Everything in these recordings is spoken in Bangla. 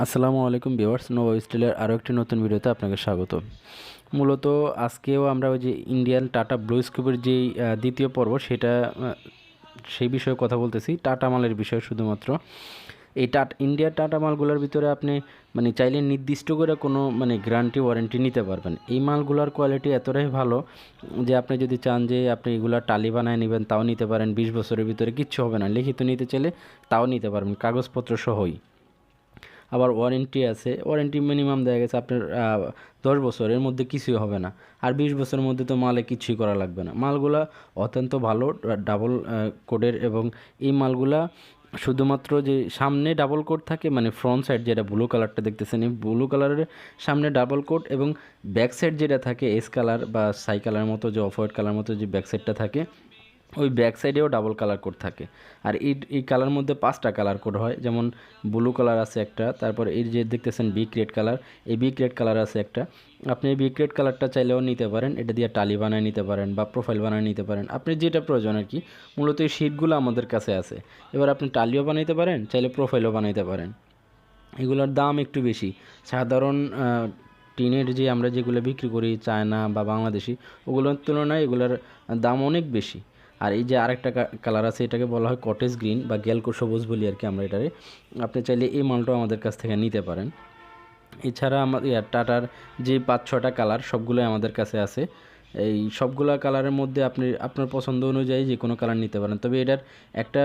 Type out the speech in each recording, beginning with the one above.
আসসালামু আলাইকুম ভিউয়ার্স, নোভা স্টিলের আরও একটি নতুন ভিডিওতে আপনাকে স্বাগত। মূলত আজকেও আমরা ওই যে ইন্ডিয়ান টাটা ব্লু স্কুপের যেই দ্বিতীয় পর্ব, সেটা সেই বিষয়ে কথা বলতেছি। টাটা মালের বিষয়ে শুধুমাত্র। এই টাটা ইন্ডিয়ার টাটা মালগুলোর ভিতরে আপনি মানে চাইলে নির্দিষ্ট করে কোনো মানে গ্যারান্টি, ওয়ারেন্টি নিতে পারবেন। এই মালগুলোর কোয়ালিটি এতটাই ভালো যে আপনি যদি চান যে আপনি এগুলো টালি বানায় নেবেন, তাও নিতে পারেন। বিশ বছরের ভিতরে কিচ্ছু হবে না। লিখিত নিতে চাইলে তাও নিতে পারবেন। কাগজপত্র সহই। আবার ওয়ারেন্টি আছে। ওয়ারেন্টি মিনিমাম দেখা গেছে আপনার দশ বছরের মধ্যে কিছুই হবে না। আর বিশ বছরের মধ্যে তো মালে কিছুই করা লাগবে না। মালগুলা অত্যন্ত ভালো ডাবল কোডের এবং এই মালগুলা শুধুমাত্র যে সামনে ডাবল কোড থাকে মানে ফ্রন্ট সাইড যেটা ব্লু কালারটা দেখতেছেন, এই ব্লু কালারের সামনে ডাবল কোড এবং ব্যাক সাইড যেটা থাকে এস কালার বা সাই কালার মতো যে অফ হোয়াইট কালার মতো যে ব্যাক সাইডটা থাকে ওই ব্যাক সাইডেও ডাবল কালার কোড থাকে। আর এই এই কালার মধ্যে পাঁচটা কালার কোড হয়, যেমন ব্লু কালার আছে একটা, তারপর এই যে দেখতেছেন বিগ রেড কালার এই বিগ রেড কালার আছে একটা। আপনি এই বিগ রেড কালারটা চাইলেও নিতে পারেন, এটা দিয়ে টালি বানায় নিতে পারেন বা প্রোফাইল বানায় নিতে পারেন। আপনি যেটা প্রয়োজন আর কি, মূলত এই শিটগুলো আমাদের কাছে আছে। এবার আপনি টালিও বানাইতে পারেন, চাইলে প্রোফাইলও বানাইতে পারেন। এগুলোর দাম একটু বেশি। সাধারণ টিনের যে আমরা যেগুলো বিক্রি করি, চায়না বা বাংলাদেশি, ওগুলোর তুলনায় এগুলোর দাম অনেক বেশি। আর এই যে আরেকটা কালার আছে, এটাকে বলা হয় কটেজ গ্রিন বা গ্যালকো সবুজ বলি আর কি আমরা এটারে। আপনি চাইলে এই মালটাও আমাদের কাছ থেকে নিতে পারেন। এছাড়া আমাদের টাটার যে পাঁচ ছটা কালার সবগুলোই আমাদের কাছে আছে। এই সবগুলা কালারের মধ্যে আপনি, আপনার পছন্দ অনুযায়ী যে কোনো কালার নিতে পারেন। তবে এটার একটা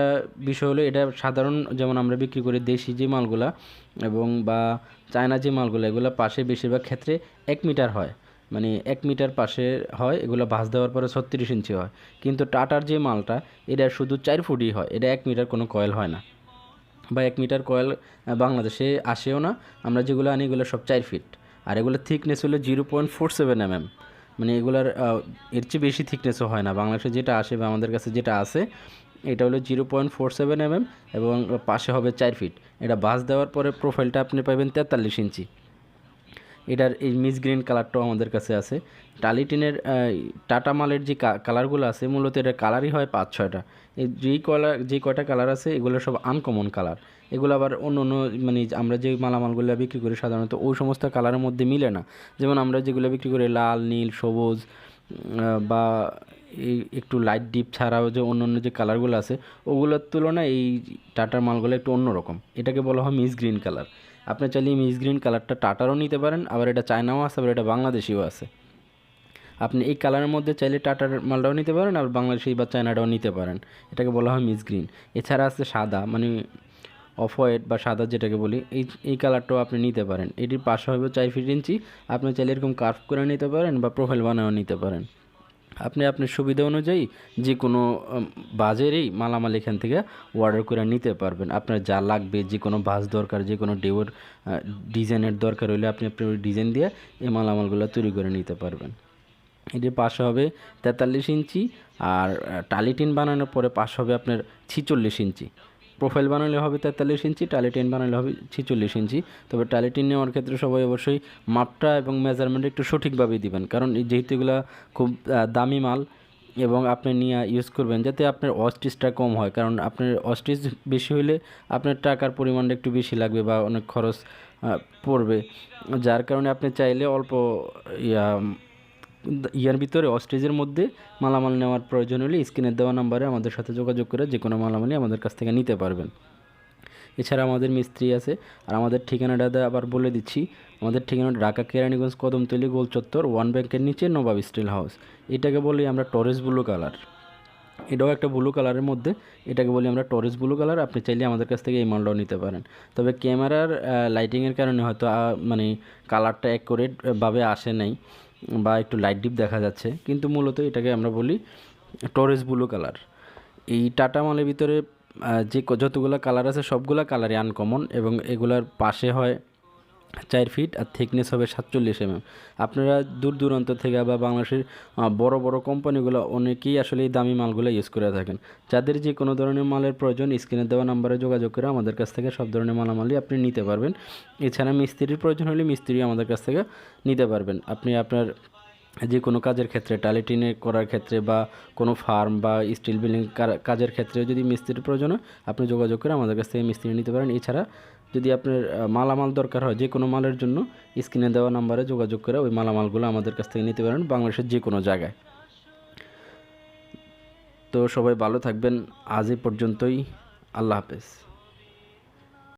বিষয় হলো, এটা সাধারণ যেমন আমরা বিক্রি করি দেশি যে মালগুলা এবং বা চায়না যে মালগুলো, এগুলো পাশে বেশিরভাগ ক্ষেত্রে এক মিটার হয়। মানে এক মিটার পাশে হয়, এগুলো ভাঁজ দেওয়ার পরে ছত্রিশ ইঞ্চি হয়। কিন্তু টাটার যে মালটা, এটা শুধু চার ফুটই হয়, এটা এক মিটার কোনো কয়েল হয় না। বা এক মিটার কয়েল বাংলাদেশে আসেও না, আমরা যেগুলো আনি এগুলো সব চার ফিট। আর এগুলো থিকনেস হলো zero point four seven M M. মানে এগুলার এর চেয়ে বেশি থিকনেসও হয় না। বাংলাদেশে যেটা আসে বা আমাদের কাছে যেটা আছে, এটা হলো zero point four seven M M এবং পাশে হবে চার ফিট। এটা বাস দেওয়ার পরে প্রোফাইলটা আপনি পাবেন তেতাল্লিশ ইঞ্চি। এটার এই মিস গ্রিন কালারটাও আমাদের কাছে আছে। টালিটিনের টাটা মালের যে কালারগুলো আছে, মূলত এটার কালারই হয় পাঁচ, ছয়টা। এই যেই কলার যে কয়টা কালার আছে, এগুলো সব আনকমন কালার এগুলো আবার অন্য অন্য মানে আমরা যে মালামালগুলো বিক্রি করি সাধারণত ওই সমস্ত কালারের মধ্যে মিলে না। যেমন আমরা যেগুলো বিক্রি করি, লাল, নীল, সবুজ বা এই একটু লাইট ডিপ ছাড়াও যে অন্য অন্য যে কালারগুলো আছে, ওগুলোর তুলনায় এই টাটার মালগুলো একটু অন্যরকম। এটাকে বলা হয় মিস গ্রিন কালার আপনি চাইলে মিস গ্রিন কালারটা টাটারও নিতে পারেন, আবার এটা চায়নাও আছে, আবার এটা বাংলাদেশিও আছে। আপনি এই কালারের মধ্যে চাইলে টাটার মালটাও নিতে পারেন আর বাংলাদেশি বা চায়নাটাও নিতে পারেন। এটাকে বলা হয় মিস গ্রিন। এছাড়া আছে সাদা মানে অফ হোয়াইট বা সাদা যেটাকে বলি, এই এই কালারটাও আপনি নিতে পারেন। এটির পাশে হবে চার ফিট ইঞ্চি, আপনি চাইলে এরকম কার্ভ করে নিতে পারেন বা প্রোফাইল বানাও নিতে পারেন। আপনি আপনার সুবিধা অনুযায়ী যে কোনো বাজারেই মালামাল এখান থেকে অর্ডার করে নিতে পারবেন। আপনার যা লাগবে যে কোনো বাস দরকার যে কোনো ডেওর ডিজাইনের দরকার হলে আপনি আপনার ডিজাইন দিয়ে এই মালামালগুলো তৈরি করে নিতে পারবেন। এটির পাশে হবে তেতাল্লিশ ইঞ্চি আর টালিটিন বানানোর পরে পাশ হবে আপনার ছিচল্লিশ ইঞ্চি। প্রোফাইল বানালে হবে তেতাল্লিশ ইঞ্চি টালিটিন বানালে হবে ছিচল্লিশ ইঞ্চি। তবে টালিটিন নেওয়ার ক্ষেত্রে সবাই অবশ্যই মাপটা এবং মেজারমেন্ট একটু সঠিকভাবে দিবেন। কারণ যেহেতু এগুলো খুব দামি মাল এবং আপনি নিয়ে ইউজ করবেন, যাতে আপনার অস্টিসটা কম হয়। কারণ আপনার অস্টিস বেশি হলে আপনার টাকার পরিমাণটা একটু বেশি লাগবে বা অনেক খরচ পড়বে। যার কারণে আপনি চাইলে অল্প, ইয়া ইয়ার ভিতরে অস্টেজের মধ্যে মালামাল নেওয়ার প্রয়োজন হলে স্ক্রিনের দেওয়া নাম্বারে আমাদের সাথে যোগাযোগ করে যে কোনো মালামালই আমাদের কাছ থেকে নিতে পারবেন। এছাড়া আমাদের মিস্ত্রি আছে, আর আমাদের ঠিকানাটা আবার বলে দিচ্ছি। আমাদের ঠিকানা ঢাকা কেরানীগঞ্জ কদমতলি গোল চত্বর ওয়ান ব্যাংকের নিচে নবাব স্টিল হাউস। এটাকে বলি আমরা টরেস ব্লু কালার। এটাও একটা ব্লু কালারের মধ্যে, এটাকে বলি আমরা টরেস ব্লু কালার। আপনি চাইলে আমাদের কাছ থেকে এই মালটাও নিতে পারেন। তবে ক্যামেরার লাইটিংয়ের কারণে হয়তো মানে কালারটা অ্যাকুরেট ভাবে আসে নাই। বা একটু লাইট ডিপ দেখা যাচ্ছে। কিন্তু মূলত এটাকে আমরা বলি টরেস ব্লু কালার এই টাটা মালের ভিতরে যে যতগুলো কালার আছে সবগুলো কালারই আনকমন এবং এগুলার পাশে হয় চার ফিট আর থিকনেস হবে সাতচল্লিশ এমএম আপনারা দূর দূরান্ত থেকে বা বাংলাদেশের বড় বড় কোম্পানিগুলো অনেকেই আসলে এই দামি মালগুলো ইউজ করে থাকেন। যাদের যে কোনো ধরনের মালের প্রয়োজন স্ক্রিনে দেওয়া নাম্বারে যোগাযোগ করে আমাদের কাছ থেকে সব ধরনের মালামালই আপনি নিতে পারবেন। এছাড়া মিস্ত্রির প্রয়োজন হলে মিস্ত্রি আমাদের কাছ থেকে নিতে পারবেন। আপনি আপনার যে কোনো কাজের ক্ষেত্রে, টালিটিনে করার ক্ষেত্রে বা কোনো ফার্ম বা স্টিল বিল্ডিং কাজের ক্ষেত্রে যদি মিস্ত্রির প্রয়োজন হয়, আপনি যোগাযোগ করে আমাদের কাছ থেকে মিস্ত্রি নিতে পারেন। এছাড়া যদি আপনার মালামাল দরকার হয় যে কোনো মালের জন্য, স্ক্রিনে দেওয়া নাম্বারে যোগাযোগ করে ওই মালামালগুলো আমাদের কাছ থেকে নিতে পারেন বাংলাদেশের যে কোনো জায়গায়। তো সবাই ভালো থাকবেন। আজ এই পর্যন্তই। আল্লাহ হাফেজ।